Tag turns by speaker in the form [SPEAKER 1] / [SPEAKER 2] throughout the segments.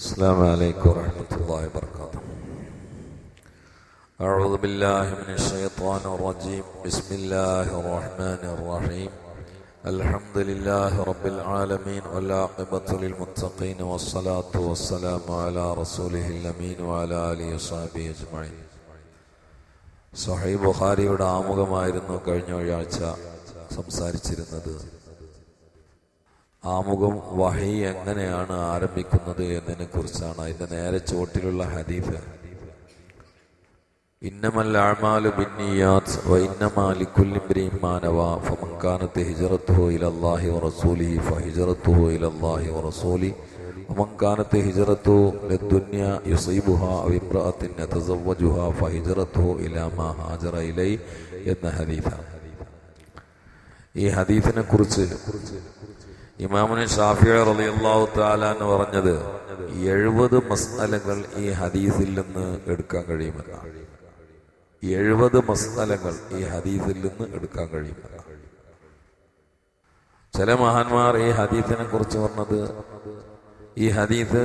[SPEAKER 1] السلام عليكم ورحمة الله وبركاته أعوذ بالله من الشيطان الرجيم بسم الله الرحمن الرحيم الحمد لله رب العالمين والعاقبة للمتقين والصلاة والسلام على رسوله الأمين وعلى آله وصحبه أجمعين സഹീ ബുഖാരിയുടെ ആമുഖമായിരുന്നു കഴിഞ്ഞ ഒരാഴ്ച സംസാരിച്ചിരുന്നത് ആമുഖം വഹി എങ്ങനെയാണ് ആരംഭിക്കുന്നത് എന്നതിനെ കുറിച്ചാണ് അതിന്റെ നേരെ ചുവട്ടിലുള്ള ഹദീഫ്. ഇലാ മാ ഹാജറ എന്ന ഈ ഹദീഫിനെ കുറിച്ച് ഇമാമുന് ഷാഫിയ റളിയല്ലാഹു തആല എന്ന് പറഞ്ഞത് എഴുപത് മസ്തലങ്ങൾ ഈ ഹദീസിൽ നിന്ന് എടുക്കാൻ കഴിയുമെന്നാണ്. എഴുപത് മസ്തലങ്ങൾ ഈ ഹദീസിൽ നിന്ന് എടുക്കാൻ കഴിയുമെന്നാണ്. ചില മഹാന്മാർ ഈ ഹദീസിനെ കുറിച്ച് പറഞ്ഞത് ഈ ഹദീസ്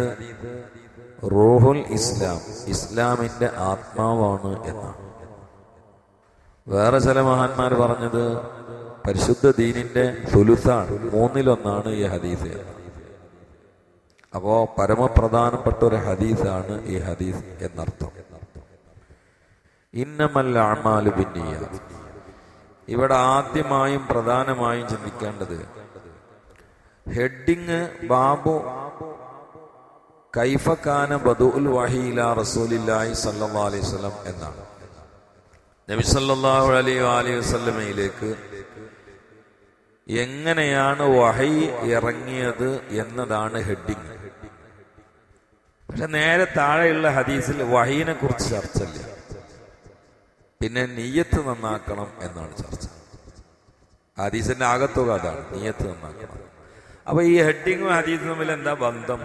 [SPEAKER 1] റോഹുൽ ഇസ്ലാം ഇസ്ലാമിന്റെ ആത്മാവാണ് എന്നാണ്. വേറെ ചില മഹാന്മാർ പറഞ്ഞത് പരിശുദ്ധ ദീനിന്റെ സുലുസാണ് മൂന്നിലൊന്നാണ് ഈ ഹദീസ്. അപ്പോ പരമപ്രധാനപ്പെട്ട ഒരു ഹദീസാണ് ഈ ഹദീസ് എന്നർത്ഥം. ഇന്നമല്ല അമാലു പിന്നീയ ഇവിടെ ആദ്യമായും പ്രധാനമായും ചിന്തിക്കേണ്ടത് ഹെഡിങ് ബാബു കൈഫക്കാന ബദുൽ വഹീല റസൂലില്ലായി സല്ലാ അലൈഹി വസല്ലം എന്നാണ്. നബി അലൈ അലൈഹി വസല്ലമയിലേക്ക് എങ്ങനെയാണ് വഹൈ ഇറങ്ങിയത് എന്നതാണ് ഹെഡിങ്. പക്ഷെ നേരെ താഴെയുള്ള ഹദീസിൽ വഹീനെ കുറിച്ച് ചർച്ച ചർച്ചയില്ല. പിന്നെ നീയത്ത് നന്നാക്കണം എന്നാണ് ചർച്ച. ഹദീസിന്റെ ആകത്തുക അതാണ് നീയത്ത് നന്നാക്കണം. അപ്പൊ ഈ ഹെഡിങ്ങും ഹദീസും തമ്മിൽ എന്താ ബന്ധം?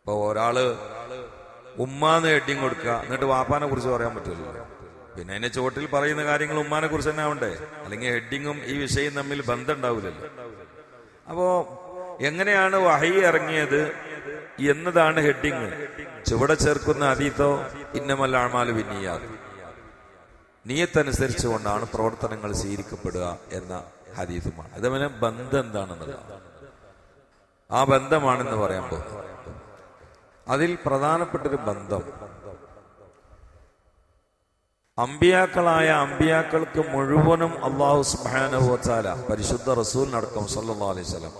[SPEAKER 1] ഇപ്പൊ ഒരാൾ ഉമ്മാന്ന് ഹെഡിങ് കൊടുക്കുക എന്നിട്ട് വാപ്പാനെ കുറിച്ച് പറയാൻ പറ്റില്ലല്ലോ. പിന്നെ അതിന്റെ ചുവട്ടിൽ പറയുന്ന കാര്യങ്ങൾ ഉമ്മാനെ കുറിച്ച് തന്നെ ആവണ്ടേ? അല്ലെങ്കിൽ ഹെഡിങ്ങും ഈ വിഷയം തമ്മിൽ ബന്ധം ഉണ്ടാവില്ലല്ലോ അപ്പോ എങ്ങനെയാണ് വഹി ഇറങ്ങിയത് എന്നതാണ് ഹെഡിങ് ചുവടെ ചേർക്കുന്ന അതീതോ ഇന്നമല്ല ആമാൽ പിന്നിയാത് നിയത്തനുസരിച്ച് കൊണ്ടാണ് പ്രവർത്തനങ്ങൾ സ്വീകരിക്കപ്പെടുക എന്ന ഹദീസുമാണ്. അതേപോലെ ബന്ധം എന്താണെന്നുള്ളത് ആ ബന്ധമാണെന്ന് പറയാൻ പോകുന്നത് അതിൽ പ്രധാനപ്പെട്ടൊരു ബന്ധം അമ്പിയാക്കളായ അമ്പിയാക്കൾക്ക് മുഴുവനും അള്ളാഹു സുബാനുഭവച്ചാല പരിശുദ്ധ റസൂലിനടക്കം സല്ലാ അലൈഹി സ്വലം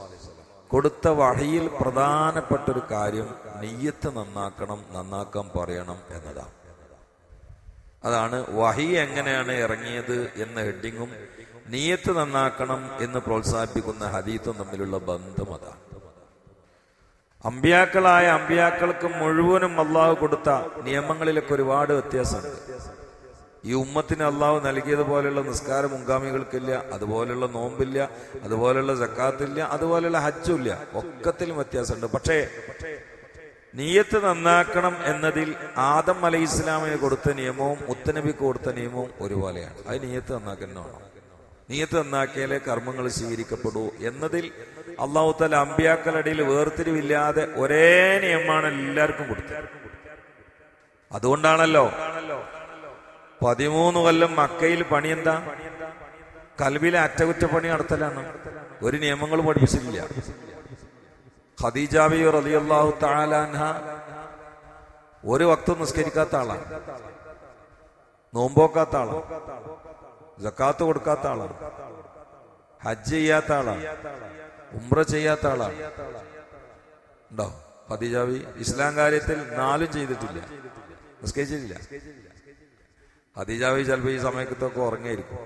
[SPEAKER 1] കൊടുത്ത വഴിയിൽ പ്രധാനപ്പെട്ട ഒരു കാര്യം നെയ്യത്ത് നന്നാക്കണം നന്നാക്കാൻ പറയണം എന്നതാണ് അതാണ് വഹി എങ്ങനെയാണ് ഇറങ്ങിയത് എന്ന ഹെഡിങ്ങും നീയത്ത് നന്നാക്കണം എന്ന് പ്രോത്സാഹിപ്പിക്കുന്ന ഹദീത്തും തമ്മിലുള്ള ബന്ധം അതാണ് അമ്പിയാക്കളായ അമ്പിയാക്കൾക്ക് മുഴുവനും അള്ളാഹു കൊടുത്ത നിയമങ്ങളിലൊക്കെ ഒരുപാട് വ്യത്യാസമുണ്ട്. ഈ ഉമ്മത്തിന് അള്ളാഹു നൽകിയതുപോലെയുള്ള നിസ്കാര മുൻഗാമികൾക്കില്ല അതുപോലെയുള്ള നോമ്പില്ല അതുപോലെയുള്ള ജക്കാത്തില്ല അതുപോലെയുള്ള ഹജ്ജുമില്ല ഒക്കത്തിലും വ്യത്യാസമുണ്ട്. പക്ഷേ നീയത്ത് നന്നാക്കണം എന്നതിൽ ആദം അലൈഹി ഇസ്ലാമിന് കൊടുത്ത നിയമവും മുത്തനബിക്ക് കൊടുത്ത നിയമവും ഒരുപോലെയാണ്. അത് നീയത്ത് നന്നാക്കുന്നതാണ് നീയത്ത് നന്നാക്കിയാലേ കർമ്മങ്ങൾ സ്വീകരിക്കപ്പെടൂ എന്നതിൽ അള്ളാഹു തല അമ്പിയാക്കളടിയിൽ വേർതിരിവില്ലാതെ ഒരേ നിയമമാണ് എല്ലാവർക്കും കൊടുത്തത്. അതുകൊണ്ടാണല്ലോ പതിമൂന്ന് കൊല്ലം മക്കയിൽ പണി എന്താ കൽവിലെ അറ്റകുറ്റപ്പണി നടത്തലാണ് ഒരു നിയമങ്ങളും പഠിപ്പിച്ചിട്ടില്ല. ഖദീജാബി റളിയല്ലാഹു താലാൻഹ ഒരു വക്തം നിസ്കരിക്കാത്ത ആളാണ്. നോമ്പോക്കാത്ത ആളാണ്. ജക്കാത്ത് കൊടുക്കാത്ത ആളാണ്. ഹജ്ജ് ചെയ്യാത്ത ആളാണ്. ഉംറ ചെയ്യാത്ത ആളാണ്. ഉണ്ടോ? ഖദീജാബി ഇസ്ലാം കാര്യത്തിൽ നാലും ചെയ്തിട്ടില്ല. നിസ്കരിച്ചിട്ടില്ല. ഖദീജാബി ചിലപ്പോൾ ഈ സമയത്തൊക്കെ ഉറങ്ങിയിരിക്കും.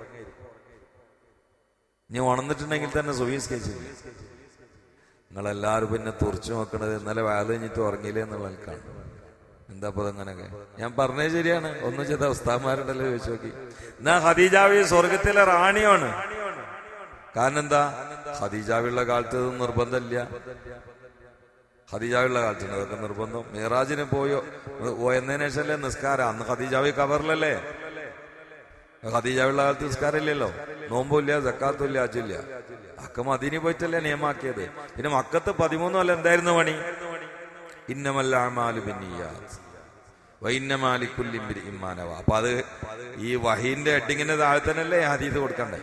[SPEAKER 1] ഇനി ഉണർന്നിട്ടുണ്ടെങ്കിൽ തന്നെ നിങ്ങൾ നിങ്ങളെല്ലാവരും പിന്നെ തുറച്ചു നോക്കണത് ഇന്നലെ വേല കഴിഞ്ഞിട്ട് ഉറങ്ങിയില്ലേ എന്നുള്ള ആൾക്കാണ്. എന്താ അപ്പൊ അങ്ങനെയൊക്കെ ഞാൻ പറഞ്ഞേ ശരിയാണ്. ഒന്നും ചെയ്ത ഉസ്താമാരുണ്ടല്ലോ ചോദിച്ചു നോക്കി. എന്നാ ഹദീജാവി സ്വർഗത്തിലെ റാണിയാണ്. കാരണം എന്താ? ഹദീജാവിയുള്ള കാലത്ത് നിർബന്ധമില്ല. ഖദീജാവിയുള്ള കാലത്തുണ്ട്. അതൊക്കെ നിർബന്ധം. മീറാജിന് പോയോ? പോയെന്നതിന് ശേഷമല്ലേ നിസ്കാരം? അന്ന് ഹദീജാവി കവറിലല്ലേ ഖദീജാവിയുള്ള കാലത്ത് നിസ്കാരം ഇല്ലല്ലോ നോമ്പില്ല ജക്കാത്തുല്ല അജില്ല അക്ക മദീനി പോയിട്ടല്ലേ നിയമാക്കിയത്? പിന്നെ മക്കത്ത് പതിമൂന്ന് കൊല്ലം എന്തായിരുന്നു പണി? ഇന്നമല്ലാമാലു ബിന്നിയാത്ത്. വൈന്നമാലിക്കുല്ലിംബിരി ഇമ്മാനവ അപ്പൊ അത് ഈ വഹീന്റെ ഹെഡിങ്ങിന്റെ താഴെ തന്നെയല്ലേ ഹദീസ് കൊടുക്കണ്ടേ?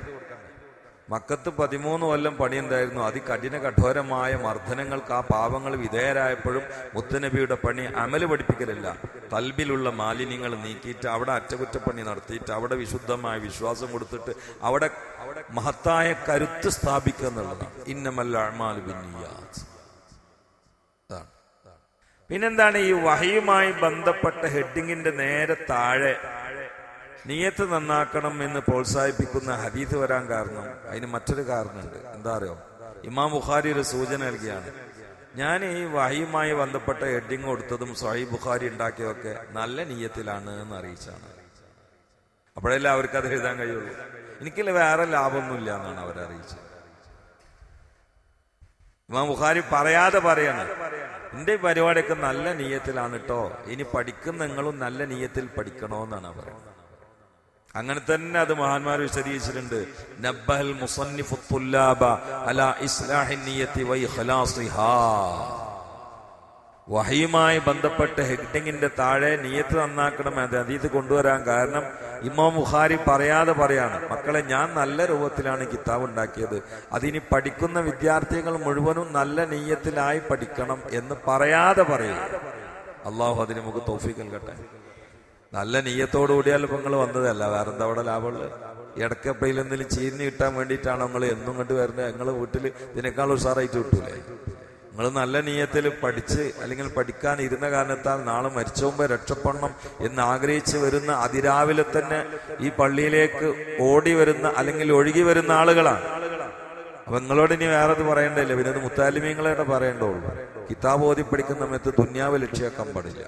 [SPEAKER 1] മക്കത്ത് പതിമൂന്ന് കൊല്ലം പണിയുണ്ടായിരുന്നു. അതികഠിന കഠോരമായ മർദ്ദനങ്ങൾക്ക് ആ പാവങ്ങൾ വിധേയരായപ്പോഴും മുത്തനബിയുടെ പണി അമൽ പഠിപ്പിക്കലില്ല. തൽബിലുള്ള മാലിന്യങ്ങൾ നീക്കിയിട്ട് അവിടെ അറ്റകുറ്റപ്പണി നടത്തിയിട്ട് അവിടെ വിശുദ്ധമായ വിശ്വാസം കൊടുത്തിട്ട് അവിടെ മഹത്തായ കരുത്ത് സ്ഥാപിക്കുക എന്നുള്ളതാണ്. ഇന്നമല്ല പിന്നെന്താണ്? ഈ വഹയുമായി ബന്ധപ്പെട്ട ഹെഡിങ്ങിന്റെ നേരെ താഴെ നിയത്ത് നന്നാക്കണം എന്ന് പ്രോത്സാഹിപ്പിക്കുന്ന ഹദീത്ത് വരാൻ കാരണം അതിന് മറ്റൊരു കാരണമുണ്ട്. എന്താ അറിയോ? ഇമാം ബുഖാരി ഒരു സൂചന നൽകിയാണ്. ഞാൻ ഈ വഹിയുമായി ബന്ധപ്പെട്ട ഹെഡിങ് കൊടുത്തതും സ്വഹി ബുഖാരി ഉണ്ടാക്കിയതൊക്കെ നല്ല നീയത്തിലാണ് എന്ന് അറിയിച്ചാണ്. അപ്പോഴല്ലേ അവർക്ക് അത് എഴുതാൻ കഴിയുള്ളൂ. എനിക്കില്ല വേറെ ലാഭമൊന്നുമില്ല എന്നാണ് അവരറിയിച്ചത് ഇമാം ബുഖാരി പറയാതെ പറയണം എന്റെ പരിപാടിയൊക്കെ നല്ല നീയത്തിലാണ് കേട്ടോ ഇനി പഠിക്കുന്ന നിങ്ങളും നല്ല നീയത്തിൽ പഠിക്കണോന്നാണ് പറയുന്നത്. അങ്ങനെ തന്നെ അത് മഹാന്മാർ വിശദീകരിച്ചിട്ടുണ്ട്. നബ്ബഹൽ മുസന്നിഫു തുല്ലാബ അല ഇസ്ലാഹി വൈ ഖലാസിഹാ വഹയുമായി ബന്ധപ്പെട്ട് ഹെഡിങ്ങിന്റെ താഴെ നിയത്ത് നന്നാക്കണം അത് അതീത് കൊണ്ടുവരാൻ കാരണം ഇമാം ബുഖാരി പറയാതെ പറയാണ് മക്കളെ ഞാൻ നല്ല രൂപത്തിലാണ് കിതാബ് ഉണ്ടാക്കിയത്. അതിനി പഠിക്കുന്ന വിദ്യാർത്ഥികൾ മുഴുവനും നല്ല നീയത്തിലായി പഠിക്കണം എന്ന് പറയാതെ പറയുക അള്ളാഹു അതിന് നമുക്ക് തോഫിക്കൽ കട്ടെ നല്ല നീയത്തോടു കൂടിയാൽ ഇപ്പൊ നിങ്ങൾ വന്നതല്ല. വേറെ എന്താ അവിടെ ലാഭമുള്ളത് ഇടക്കപ്പയിൽ എന്തെങ്കിലും ചീഞ്ഞ് കിട്ടാൻ വേണ്ടിയിട്ടാണ് നിങ്ങൾ എന്നും കണ്ട് വരുന്നത്? നിങ്ങൾ വീട്ടിൽ ഇതിനേക്കാൾ ഉഷാറായിട്ട് കിട്ടൂലേ? നിങ്ങൾ നല്ല നീയത്തിൽ പഠിച്ച് അല്ലെങ്കിൽ പഠിക്കാൻ ഇരുന്ന കാരണത്താൽ നാളെ മരിച്ചുമ്പോ രക്ഷപ്പെടണം എന്ന് ആഗ്രഹിച്ച് വരുന്ന അതിരാവിലെ തന്നെ ഈ പള്ളിയിലേക്ക് ഓടി വരുന്ന അല്ലെങ്കിൽ ഒഴുകി വരുന്ന ആളുകളാണ്. അപ്പൊ നിങ്ങളോട് ഇനി വേറെ അത് പറയണ്ടല്ലേ പിന്നെ അത് മുത്താലിമീങ്ങളെ പറയേണ്ടുള്ളൂ കിതാബ് ഓതി പഠിക്കുന്ന സമയത്ത് ദുന്യാവ് ലക്ഷ്യാക്കാൻ പാടില്ല.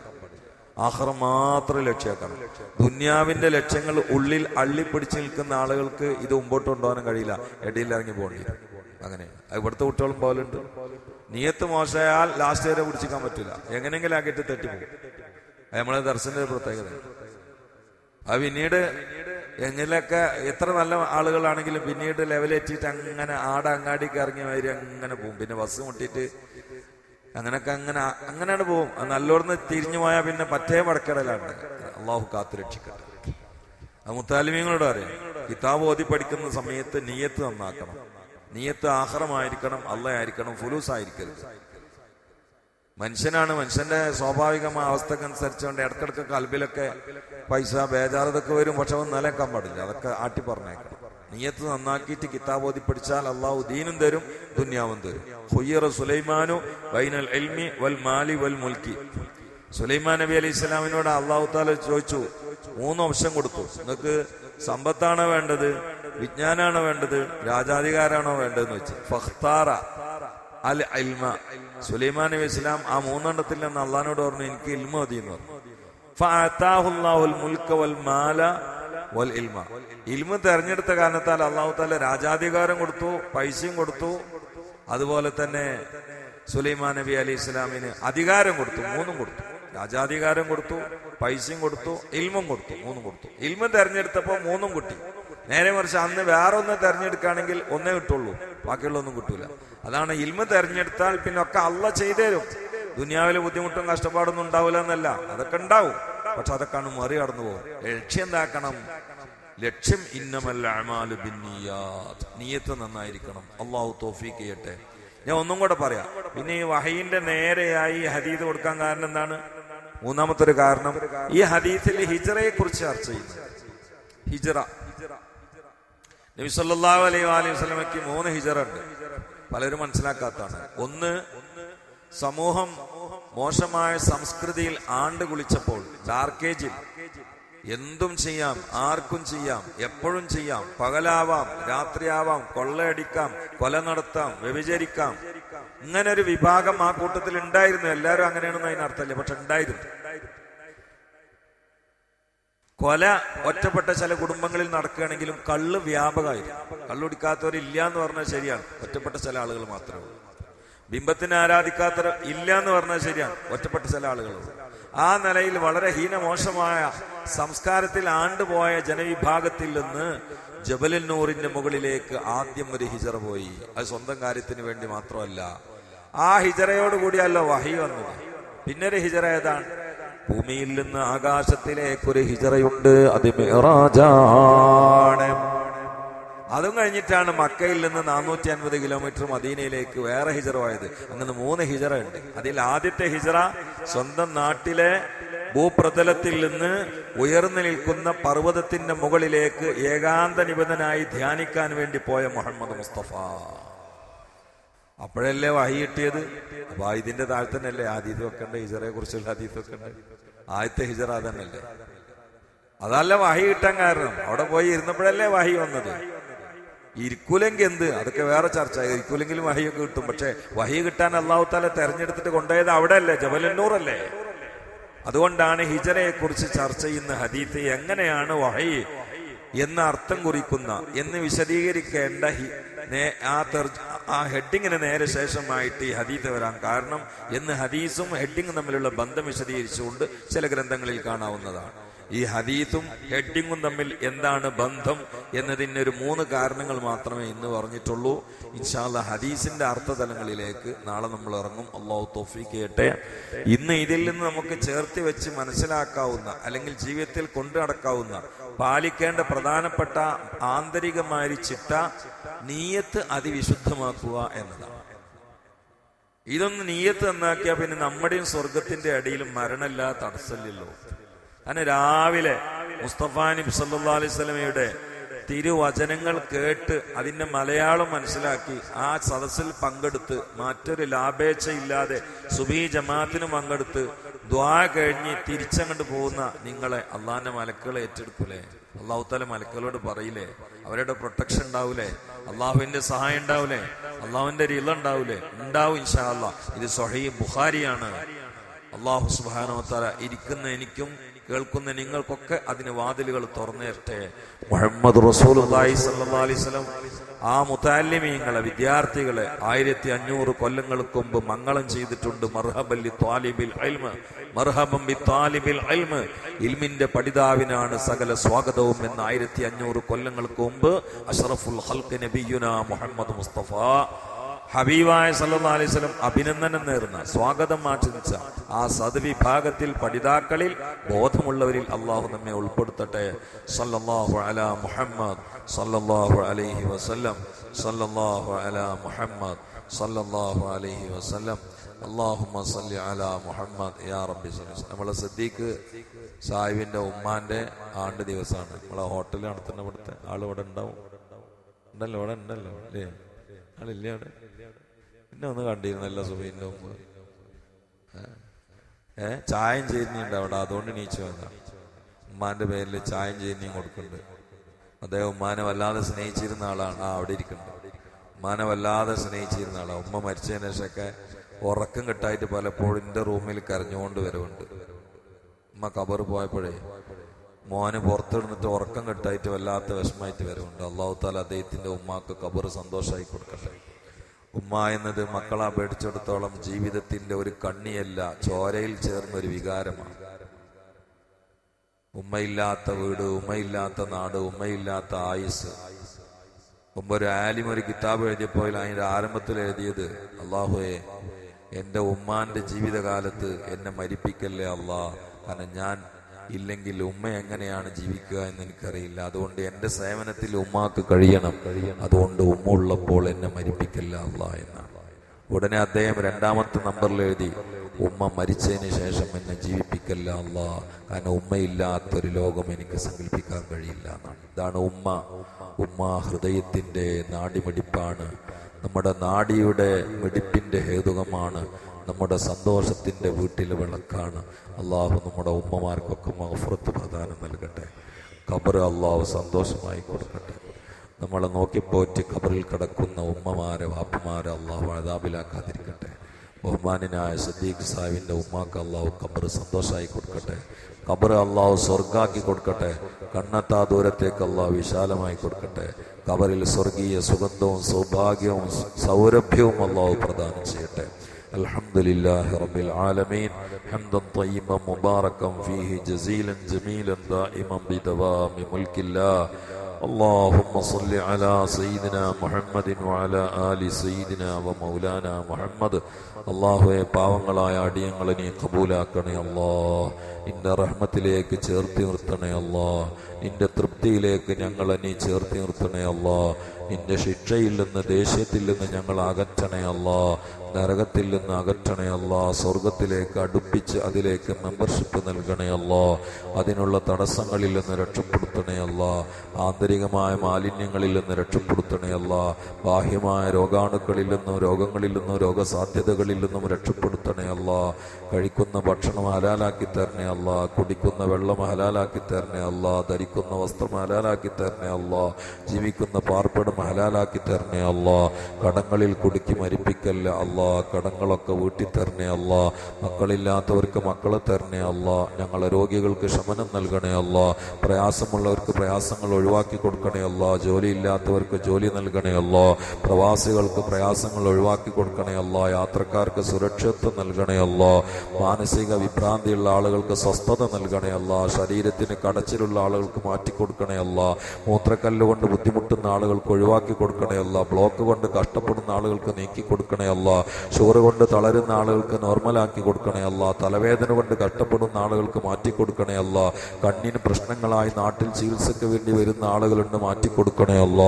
[SPEAKER 1] ആഹ്റ മാത്രം ലക്ഷ്യമാക്കണം. ദുന്യാവിന്റെ ലക്ഷ്യങ്ങൾ ഉള്ളിൽ അള്ളിപ്പിടിച്ച് നിൽക്കുന്ന ആളുകൾക്ക് ഇത് മുമ്പോട്ട് കൊണ്ടുപോകാനും കഴിയില്ല. ഇടയിൽ ഇറങ്ങി പോകേണ്ടി അങ്ങനെ. ഇവിടുത്തെ കുട്ടികളും പോലുണ്ട് നിയത്ത് മോശമായാൽ ലാസ്റ്റ് വരെ പിടിച്ചിക്കാൻ പറ്റില്ല. എങ്ങനെയെങ്കിലും ആക്കിയിട്ട് തെറ്റിപ്പോകും. അത് നമ്മളെ ദർശന പ്രത്യേകത. അത് പിന്നീട് എങ്ങനെയൊക്കെ എത്ര നല്ല ആളുകളാണെങ്കിലും പിന്നീട് ലെവലെത്തിയിട്ട് അങ്ങനെ ആട അങ്ങാടിക്ക് ഇറങ്ങി മാതിരി അങ്ങനെ പോകും. പിന്നെ ബസ് മുട്ടിയിട്ട് അങ്ങനൊക്കെ അങ്ങനെ അങ്ങനെയാണ് പോകും. നല്ലോർന്ന് തിരിഞ്ഞു പോയാൽ പിന്നെ പറ്റേ വടക്കടലാണ് അള്ളാഹു കാത്തു രക്ഷിക്കട്ടെ. അത് മുത്താലിമീങ്ങളോട് അറിയാം കിതാബ് ഓതി പഠിക്കുന്ന സമയത്ത് നീയത്ത് നന്നാക്കണം. നീയത്ത് ആഹ്റമായിരിക്കണം അള്ളയായിരിക്കണം ഫുലൂസ് ആയിരിക്കരുത് മനുഷ്യനാണ് മനുഷ്യന്റെ സ്വാഭാവികമായ അവസ്ഥക്കനുസരിച്ചുകൊണ്ട് ഇടക്കിടക്ക് കൽബിലൊക്കെ പൈസ ബേജാറതൊക്കെ വരും പക്ഷെ അവൻ നിലക്കാൻ പാടില്ല. അതൊക്കെ ആട്ടി പറഞ്ഞേക്കണം. നീയത്ത് നന്നാക്കിയിട്ട് കിതാബ് ഓതി പഠിച്ചാൽ അള്ളാഹു ദീനും തരും ദുന്യാവും തരും. ഹുയ്യറ സുലൈമാനു വൈനൽ എൽമി വൽ മാലി വൽ മുൽക്കി. സുലൈമാൻ നബി അലൈഹി ഇസ്ലാമിനോട് അള്ളാഹു താല ചോദിച്ചു മൂന്ന് ഓപ്ഷൻ കൊടുത്തു. നിങ്ങൾക്ക് സമ്പത്താണോ വേണ്ടത് വിജ്ഞാനാണോ വേണ്ടത് രാജാധികാരാണോ വേണ്ടതെന്ന് വെച്ച്. ഫഖ്താറ അൽ അൽമ സുലൈമാൻ നബി ഇസ്ലാം ആ മൂന്നെണ്ണത്തിൽ നിന്ന് അള്ളഹാനോട് പറഞ്ഞു എനിക്ക് ഇൽമ മതി എന്ന് പറഞ്ഞു വൽ മാല വൽ ഇൽമ. ഇൽമ തെരഞ്ഞെടുത്ത കാരണത്താൽ അള്ളാഹു താല രാജാധികാരം കൊടുത്തു പൈസയും കൊടുത്തു. അതുപോലെ തന്നെ സുലൈമാൻ നബി അലി ഇസ്ലാമിന് അധികാരം കൊടുത്തു മൂന്നും കൊടുത്തു. രാജാധികാരം കൊടുത്തു പൈസയും കൊടുത്തു ഇൽമും കൊടുത്തു മൂന്നും കൊടുത്തു. ഇൽമ തെരഞ്ഞെടുത്തപ്പോ മൂന്നും കിട്ടി. നേരെ മറിച്ച് അന്ന് വേറെ ഒന്ന് തെരഞ്ഞെടുക്കുകയാണെങ്കിൽ ഒന്നേ കിട്ടുള്ളൂ ബാക്കിയുള്ള ഒന്നും കിട്ടൂല. അതാണ് ഇൽമ തെരഞ്ഞെടുത്താൽ പിന്നെ ഒക്കെ അള്ള ചെയ്തേരും ദുനിയാവിലെ ബുദ്ധിമുട്ടും കഷ്ടപ്പാടൊന്നും ഉണ്ടാവില്ല എന്നല്ല അതൊക്കെ ഉണ്ടാവും. പക്ഷെ അതൊക്കെയാണ് മറികടന്നു പോകും. ലക്ഷ്യം എന്താക്കണം? ലക്ഷ്യം ഇന്നമല്ല അമാലു നീയത്ത് നന്നായിരിക്കണം. അള്ളാഹു തോഫീക്ക് ചെയ്യട്ടെ. ഞാൻ ഒന്നും കൂടെ പറയാം. പിന്നെ ഈ വഹയിന്റെ നേരെയായി ഹദീദ് കൊടുക്കാൻ കാരണം എന്താണ്? മൂന്നാമത്തെ ഒരു കാരണം ഈ ഹദീസിൽ ഹിജറയെ കുറിച്ച് ചർച്ച ചെയ്യുന്നു. ഹിജറ. നബി സല്ലല്ലാഹു അലൈഹി വസല്ലം വസല്ലമയ്ക്ക് മൂന്ന് ഹിജറ ഉണ്ട്. പലരും മനസ്സിലാക്കാത്തതാണ്. ഒന്ന് സമൂഹം മോശമായ സംസ്കൃതിയിൽ ആണ്ട് കുളിച്ചപ്പോൾ ഡാർക്കേജിൽ എന്തും ചെയ്യാം ആർക്കും ചെയ്യാം എപ്പോഴും ചെയ്യാം പകലാവാം രാത്രിയാവാം കൊള്ളയടിക്കാം കൊല നടത്താം വ്യഭിചരിക്കാം. ഇങ്ങനെ ഒരു വിഭാഗം ആ കൂട്ടത്തിൽ ഉണ്ടായിരുന്നു. എല്ലാവരും അങ്ങനെയാണെന്ന് അതിനർത്ഥമല്ലേ? പക്ഷെ ഉണ്ടായിരുന്നു. കൊല ഒറ്റപ്പെട്ട ചില കുടുംബങ്ങളിൽ നടക്കുകയാണെങ്കിലും കള്ള് വ്യാപകമായിരുന്നു. കള്ളുടിക്കാത്തവരില്ല എന്ന് പറഞ്ഞാൽ ശരിയാണ്. ഒറ്റപ്പെട്ട ചില ആളുകൾ മാത്രമേ ഉള്ളൂ. ബിംബത്തിനെ ആരാധിക്കാത്തവർ ഇല്ല എന്ന് പറഞ്ഞാൽ ശരിയാണ്. ഒറ്റപ്പെട്ട ചില ആളുകളുള്ളൂ ആ നിലയിൽ വളരെ ഹീനമോശമായ സംസ്കാരത്തിൽ ആണ്ടുപോയ ജനവിഭാഗത്തിൽ നിന്ന് ജബലിൻ നൂറിന്റെ മുകളിലേക്ക് ആദ്യം ഒരു ഹിജറ പോയി. അത് സ്വന്തം കാര്യത്തിന് വേണ്ടി മാത്രമല്ല. ആ ഹിജറയോട് കൂടിയല്ല വഹി വന്നത്. പിന്നൊരു ഹിജറ ഏതാണ്? ഭൂമിയിൽ നിന്ന് ആകാശത്തിലേക്കൊരു ഹിജറയുണ്ട്. അത് മിറാജാണ്. അതും കഴിഞ്ഞിട്ടാണ് മക്കയിൽ നിന്ന് നാനൂറ്റി അൻപത് കിലോമീറ്റർ മദീനയിലേക്ക് വേറെ ഹിജറ പോയത്. അങ്ങനെ മൂന്ന് ഹിജറ ഉണ്ട്. അതിൽ ആദ്യത്തെ ഹിജറ സ്വന്തം നാട്ടിലെ ഭൂപ്രതലത്തിൽ നിന്ന് ഉയർന്നു നിൽക്കുന്ന പർവതത്തിന്റെ മുകളിലേക്ക് ഏകാന്ത നിബന്ധനായി ധ്യാനിക്കാൻ വേണ്ടി പോയ മുഹമ്മദ് മുസ്തഫ. അപ്പോഴല്ലേ വഹി കിട്ടിയത്? അപ്പൊ ഇതിന്റെ താഴെ തന്നെയല്ലേ ആദ്യത്തെ വെക്കണ്ട ഹിജറയെ കുറിച്ചുള്ള ആദ്യത്തെ വെക്കണ്ട ആദ്യത്തെ ഹിജറ തന്നെയല്ലേ അതല്ല വഹി കിട്ടാൻ കാരണം. അവിടെ പോയി ഇരുന്നപ്പോഴല്ലേ വഹി വന്നത്? ഇരിക്കൂലെങ്കിൽ എന്ത് അതൊക്കെ വേറെ ചർച്ച. ഇരിക്കൂലെങ്കിലും വഹിയൊക്കെ കിട്ടും. പക്ഷെ വഹി കിട്ടാൻ അള്ളാഹു താല തെരഞ്ഞെടുത്തിട്ട് കൊണ്ടുപോയത് അവിടെ അല്ലേ ജബലന്നൂർ അല്ലേ അതുകൊണ്ടാണ് ഹിജറയെ കുറിച്ച് ചർച്ച ചെയ്യുന്ന ഹദീത്ത് എങ്ങനെയാണ് വഹി എന്ന അർത്ഥം കുറിക്കുന്ന എന്ന് വിശദീകരിക്കേണ്ട ആ ആ ഹെഡിങ്ങിന് നേരെ ശേഷമായിട്ട് ഈ ഹദീത്ത് വരാൻ കാരണം എന്ന് ഹദീസും ഹെഡിങ്ങും തമ്മിലുള്ള ബന്ധം വിശദീകരിച്ചുകൊണ്ട് ചില ഗ്രന്ഥങ്ങളിൽ കാണാവുന്നതാണ്. ഈ ഹദീത്തും ഹെഡിങ്ങും തമ്മിൽ എന്താണ് ബന്ധം എന്നതിന് ഒരു മൂന്ന് കാരണങ്ങൾ മാത്രമേ ഇന്ന് പറഞ്ഞിട്ടുള്ളൂ. ഇൻഷാല്ല ഹദീസിന്റെ അർത്ഥതലങ്ങളിലേക്ക് നാളെ നമ്മൾ ഇറങ്ങും. അള്ളാഹു തോഫീക്ക് ചെയ്യട്ടെ. ഇന്ന് ഇതിൽ നിന്ന് നമുക്ക് ചേർത്തി വെച്ച് മനസ്സിലാക്കാവുന്ന അല്ലെങ്കിൽ ജീവിതത്തിൽ കൊണ്ടു നടക്കാവുന്ന പാലിക്കേണ്ട പ്രധാനപ്പെട്ട ആന്തരികമായി ചിട്ട നീയത്ത് അതിവിശുദ്ധമാക്കുക എന്നതാണ്. ഇതൊന്ന് നീയത്ത് എന്നാക്കിയാൽ പിന്നെ നമ്മുടെയും സ്വർഗത്തിന്റെ അടിയിലും മരണമില്ല തടസ്സമില്ലല്ലോ. അങ്ങനെ രാവിലെ മുസ്തഫാ നബി സല്ലാ അലൈഹി സ്വലമയുടെ തിരുവചനങ്ങൾ കേട്ട് അതിന്റെ മലയാളം മനസ്സിലാക്കി ആ സദസ്സിൽ പങ്കെടുത്ത് മറ്റൊരു ലാഭേച്ഛയില്ലാതെ സുബീ ജമാഅത്തിന് പങ്കെടുത്ത് ദ്വാ കഴിഞ്ഞ് തിരിച്ചങ്ങോട്ട് പോകുന്ന നിങ്ങളെ അള്ളാന്റെ മലക്കുകൾ ഏറ്റെടുക്കൂലേ? അള്ളാഹു തല മലക്കുകളോട് പറയില്ലേ? അവരുടെ പ്രൊട്ടക്ഷൻ ഉണ്ടാവൂലേ? അള്ളാഹുവിന്റെ സഹായം ഉണ്ടാവൂലേ? അള്ളാഹുവിന്റെ ഒരു ഇല ഉണ്ടാവൂലേ? ഉണ്ടാവും ഇൻഷാ ഇത് സൊഹൈ ബുഹാരിയാണ് അള്ളാഹു സുബാനോത്താല ഇരിക്കുന്ന എനിക്കും കേൾക്കുന്ന നിങ്ങൾക്കൊക്കെ അതിന് വാതിലുകൾ തുറന്നേരട്ടെ. മുഹമ്മദ് റസൂൽ അലൈസ്ലം ആ മുത്താലിമീങ്ങളെ വിദ്യാർത്ഥികളെ ആയിരത്തി അഞ്ഞൂറ് കൊല്ലങ്ങൾക്ക് മുമ്പ് മംഗളം ചെയ്തിട്ടുണ്ട്. മർഹബല്ലി ത്വാലിബിൽ അൽമ മർഹബം ബി ത്വാലിബിൽ അൽമ ഇൽമിന്റെ പഠിതാവിനാണ് സകല സ്വാഗതവും എന്ന് ആയിരത്തി അഞ്ഞൂറ് കൊല്ലങ്ങൾക്ക് മുമ്പ് അഷറഫുൽ ഹൽക്ക് നബിയുന മുഹമ്മദ് മുസ്തഫ. ഹബീബായ സല്ലാ അലൈവലം അഭിനന്ദനം നേർന്ന സ്വാഗതം ആചരിച്ച ആ സദ്വിഭാഗത്തിൽ പഠിതാക്കളിൽ ബോധമുള്ളവരിൽ അള്ളാഹു നമ്മെ ഉൾപ്പെടുത്തട്ടെ. സല്ലല്ലാഹു അലാ മുഹമ്മദ് സല്ലല്ലാഹു അലൈഹി വസല്ലം സല്ലല്ലാഹു അലാ മുഹമ്മദ് സല്ലല്ലാഹു അലൈഹി വസല്ലം. അള്ളാഹുമ്മ സല്ലി അലാ മുഹമ്മദ് യാ റബ്ബി നമ്മളെ സദ്ദീഖ് സാഹിബിന്റെ ഉമ്മാന്റെ ആണ്ട് ദിവസമാണ് നമ്മളെ ഹോട്ടലിൽ നടത്തുന്ന ഇവിടുത്തെ. ആൾ ഇവിടെ ഉണ്ടാവും. ഉണ്ടല്ലോ ഇവിടെ ഉണ്ടല്ലോ. അല്ലേ? ആളില്ലേ അവിടെ? പിന്നെ ഒന്ന് കണ്ടിരുന്നല്ലോ സുബൈന്റെ മുമ്പ്. ഏ? ചായം ചെയ്യുന്നുണ്ട് അവിടെ. അതുകൊണ്ട് നീച്ചു വന്ന ഉമ്മാന്റെ പേരിൽ ചായം ചെയ്യുന്നയും കൊടുക്കുന്നുണ്ട്. അദ്ദേഹം ഉമ്മാനെ വല്ലാതെ സ്നേഹിച്ചിരുന്ന ആളാണ്. ആ അവിടെ ഇരിക്കുന്നത് ഉമ്മാനെ വല്ലാതെ സ്നേഹിച്ചിരുന്ന ആളാണ് ഉമ്മ മരിച്ചതിന് ശേഷമൊക്കെ ഉറക്കം കെട്ടായിട്ട് പലപ്പോഴും എന്റെ റൂമിൽ കരഞ്ഞുകൊണ്ട് വരവുണ്ട്. ഉമ്മ കബർ പോയപ്പോഴേ മോന് പുറത്തിടുന്നിട്ട് ഉറക്കം കെട്ടായിട്ട് വല്ലാത്ത വിഷമായിട്ട് വരവുണ്ട്. അള്ളാഹു താല അദ്ദേഹത്തിന്റെ ഉമ്മാക്ക് കബർ സന്തോഷമായി കൊടുക്കട്ടെ. ഉമ്മ എന്നത് മക്കളെ അപേക്ഷിച്ചിടത്തോളം ജീവിതത്തിന്റെ ഒരു കണ്ണിയല്ല ചോരയിൽ ചേർന്ന ഒരു വികാരമാണ്. ഉമ്മയില്ലാത്ത വീട് ഉമ്മയില്ലാത്ത നാട് ഉമ്മയില്ലാത്ത ആയുസ്. മുമ്പ് ഒരു ആലിം ഒരു കിതാബ് എഴുതിയപ്പോൾ അതിന്റെ ആരംഭത്തിൽ എഴുതിയത് അള്ളാഹുയെ എന്റെ ഉമ്മാന്റെ ജീവിതകാലത്ത് എന്നെ മരിപ്പിക്കല്ലേ അള്ളാഹ് കാരണം ഞാൻ ഇല്ലെങ്കിൽ ഉമ്മ എങ്ങനെയാണ് ജീവിക്കുക എന്ന് എനിക്കറിയില്ല അതുകൊണ്ട് എന്റെ സേവനത്തിൽ ഉമ്മാക്ക് കഴിയണം. അതുകൊണ്ട് ഉമ്മ ഉള്ളപ്പോൾ എന്നെ മരിപ്പിക്കല്ല അള്ള എന്നാണ്. ഉടനെ അദ്ദേഹം രണ്ടാമത്തെ നമ്പറിൽ എഴുതി ഉമ്മ മരിച്ചതിന് ശേഷം എന്നെ ജീവിപ്പിക്കല്ല അല്ല കാരണം ഉമ്മയില്ലാത്തൊരു ലോകം എനിക്ക് സങ്കല്പിക്കാൻ കഴിയില്ല എന്നാണ്. ഇതാണ് ഉമ്മ. ഉമ്മ ഹൃദയത്തിന്റെ നാടിമിടിപ്പാണ്. നമ്മുടെ നാടിയുടെ മിടിപ്പിന്റെ ഹേതുകമാണ് നമ്മുടെ സന്തോഷത്തിന്റെ വീട്ടിൽ വിളക്കാണ്. അള്ളാഹു നമ്മുടെ ഉമ്മമാർക്കൊക്കെ മഹഫുറത്ത് പ്രധാനം നൽകട്ടെ. ഖബർ അള്ളാഹു സന്തോഷമായി കൊടുക്കട്ടെ. നമ്മളെ നോക്കിപ്പോറ്റ് ഖബറിൽ കിടക്കുന്ന ഉമ്മമാരെ വാപ്പമാരെ അള്ളാഹു അതാബിലാക്കാതിരിക്കട്ടെ ബഹുമാനായ സദീഖ് സാഹിബിന്റെ ഉമ്മാക്ക് അള്ളാഹു ഖബർ സന്തോഷമായി കൊടുക്കട്ടെ. ഖബർ അള്ളാഹു സ്വർഗാക്കി കൊടുക്കട്ടെ. കണ്ണെത്താ ദൂരത്തേക്ക് അള്ളാഹു വിശാലമായി കൊടുക്കട്ടെ. ഖബറിൽ സ്വർഗീയ സുഗന്ധവും സൗഭാഗ്യവും സൗരഭ്യവും അള്ളാഹു പ്രദാനം ചെയ്യട്ടെ. الحمد لله رب العالمين حمدا طيبا مباركا فيه جزيلا جميلا دائما بدوام ملك الله اللهم صل على سيدنا محمد وعلى آل سيدنا ومولانا محمد അള്ളാഹുവെ പാവങ്ങളായ അടിയങ്ങളെ നീ കബൂലാക്കണേ അല്ലാ നിന്റെ റഹ്മത്തിലേക്ക് ചേർത്തി നിർത്തണേ അല്ലാ നിന്റെ തൃപ്തിയിലേക്ക് ഞങ്ങളെ നീ ചേർത്തി നിർത്തണേ അല്ലാ നിന്റെ ശിക്ഷയിൽ നിന്ന് ദേഷ്യത്തിൽ നിന്ന് ഞങ്ങൾ അകറ്റണേ അല്ലാ നരകത്തിൽ നിന്ന് അകറ്റണേ അല്ലാ സ്വർഗത്തിലേക്ക് അടുപ്പിച്ച് അതിലേക്ക് മെമ്പർഷിപ്പ് നൽകണേ അല്ലാ അതിനുള്ള തടസ്സങ്ങളിൽ നിന്ന് രക്ഷപ്പെടുത്തണേ അല്ലാ ആന്തരികമായ മാലിന്യങ്ങളിൽ നിന്ന് രക്ഷപ്പെടുത്തണേ അല്ലാ ബാഹ്യമായ രോഗാണുക്കളിൽ നിന്നും രോഗങ്ങളിൽ നിന്നും രോഗസാധ്യതകളിൽ നിന്നും രക്ഷപ്പെടുത്തണേ അല്ലാ കഴിക്കുന്ന ഭക്ഷണം ഹലാലാക്കി തരണേ അല്ലാ കുടിക്കുന്ന വെള്ളം ഹലാലാക്കി തരണേ അല്ലാ ധരിക്കുന്ന വസ്ത്രം ഹലാലാക്കി തരണേ അല്ലാ ജീവിക്കുന്ന പാർപ്പിടം ഹലാലാക്കി തരണേ അല്ലാ കടങ്ങളിൽ കുടുക്കി മരിപ്പിക്കല്ല അല്ലാ കടങ്ങളൊക്കെ വീട്ടി തരണേ അല്ലാ മക്കളില്ലാത്തവർക്ക് മക്കളെ തരണേ അള്ളാ ഞങ്ങളെ രോഗികൾക്ക് ശമനം നൽകണേ അള്ളാ പ്രയാസമുള്ളവർക്ക് പ്രയാസങ്ങൾ ഒഴിവാക്കി കൊടുക്കണേ അള്ളാ ജോലി ഇല്ലാത്തവർക്ക് ജോലി നൽകണേ അള്ളാ പ്രവാസികൾക്ക് പ്രയാസങ്ങൾ ഒഴിവാക്കി കൊടുക്കണേ അള്ളാ യാത്രക്കാർക്ക് സുരക്ഷിത്വം നൽകണേ അള്ളാ മാനസിക വിഭ്രാന്തിയുള്ള ആളുകൾക്ക് സ്വസ്ഥത നൽകണേ അള്ളാ ശരീരത്തിന് കടച്ചിലുള്ള ആളുകൾക്ക് മാറ്റിക്കൊടുക്കണേ കൊടുക്കണേ മൂത്രക്കല്ല് കൊണ്ട് ബുദ്ധിമുട്ടുന്ന ആളുകൾക്ക് ഒഴിവാക്കി കൊടുക്കണേ അല്ല ബ്ലോക്ക് കൊണ്ട് കഷ്ടപ്പെടുന്ന ആളുകൾക്ക് നീക്കി കൊടുക്കണേ അല്ല ഷുഗർ കൊണ്ട് തളരുന്ന ആളുകൾക്ക് നോർമലാക്കി കൊടുക്കണേ അല്ല. തലവേദന കൊണ്ട് കഷ്ടപ്പെടുന്ന ആളുകൾക്ക് മാറ്റി കൊടുക്കണേ അല്ല. കണ്ണിന് പ്രശ്നങ്ങളായി നാട്ടിൽ ചികിത്സയ്ക്ക് വേണ്ടി വരുന്ന ആളുകളുണ്ട് മാറ്റി കൊടുക്കണേ അല്ല.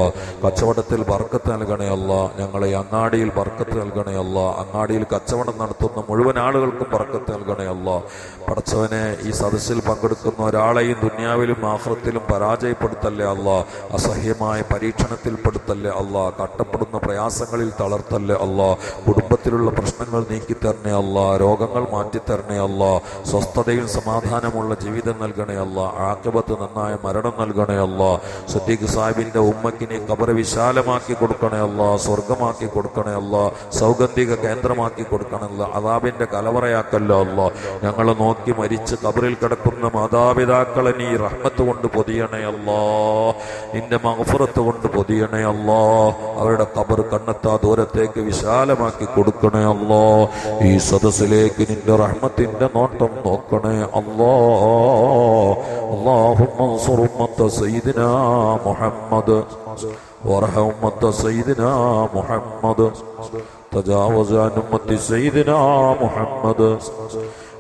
[SPEAKER 1] കച്ചവടത്തിൽ ബർക്കത്ത് നൽകണേ അല്ല. ഞങ്ങളെ അങ്ങാടിയിൽ ബർക്കത്ത് നൽകണേ അല്ല. അങ്ങാടിയിൽ കച്ചവടം നടത്തുന്ന മുഴുവൻ ആളുകൾക്കും ബർക്കത്ത് നൽകണേ അല്ല. പടച്ചവനെ ഈ സദസ്സിൽ പങ്കെടുക്കുന്ന ഒരാളെയും ദുന്യാവിലും ആഹ്രത്തിലും പരാജയപ്പെടുത്തല്ലേ അല്ല. അസഹ്യമായ പരീക്ഷണത്തിൽപ്പെടുത്തല്ലേ അല്ല. കട്ടപ്പെടുന്ന പ്രയാസങ്ങളിൽ തളർത്തല്ലേ അല്ല. കുടുംബത്തിലുള്ള പ്രശ്നങ്ങൾ നീക്കിത്തരണേ അല്ല രോഗങ്ങൾ മാറ്റിത്തരണേ അല്ല സ്വസ്ഥതയിൽ സമാധാനമുള്ള ജീവിതം നൽകണേ അല്ല ആക്കബത്ത് നന്നായ മരണം നൽകണേ അല്ല സദ്ദീഖ് സാഹിബിന്റെ ഉമ്മക്കിനെ കബറ വിശാലമാക്കി കൊടുക്കണേ അല്ല സ്വർഗമാക്കി കൊടുക്കണേ അല്ല സൗഗന്ധിക കേന്ദ്രമാക്കി കൊടുക്കണമല്ല അതാബിന്റെ കലവറയാക്കല്ലോ അല്ല. ഞങ്ങൾ നോക്കി മരിച്ച് കബറിൽ കിടക്കുന്ന മാതാപിതാക്കളെ നീ റഹ്മത്ത് കൊണ്ട് പൊതിയണേ അല്ലാ നിന്റെ മഹഫുറത്ത് കൊണ്ട് പൊതിയണേ അല്ലാ. അവരുടെ കബർ കണ്ണെത്താ ദൂരത്തേക്ക് വിശാലമാക്കി കൊടുക്കണേ അല്ലാ ഈ സദസ്സിലേക്ക് നിന്റെ റഹ്മത്തിന്റെ നോട്ടം നോക്കണേ അല്ലാ اللهم انصر أمة سيدنا محمد وارحم أمة سيدنا محمد تجاوز عن أمة سيدنا محمد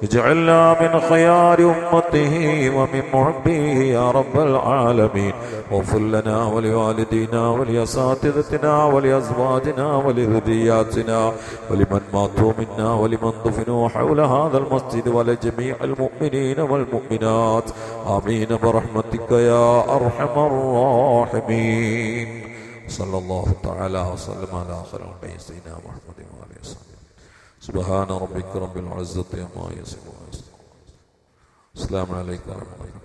[SPEAKER 1] اجعلنا من خيار أمته ومن محبه يا رب العالمين. واغفر لنا ولوالدينا ولأساتذتنا ولأزواجنا ولذرياتنا ولمن ماتوا منا ولمن دفنوا حول هذا المسجد ولجميع المؤمنين والمؤمنات. آمين برحمتك يا أرحم الراحمين. صلى الله تعالى وسلم على خير سيدنا محمد وصحبه سبحان ربك رب العزة عما يصفون السلام عليكم ورحمة الله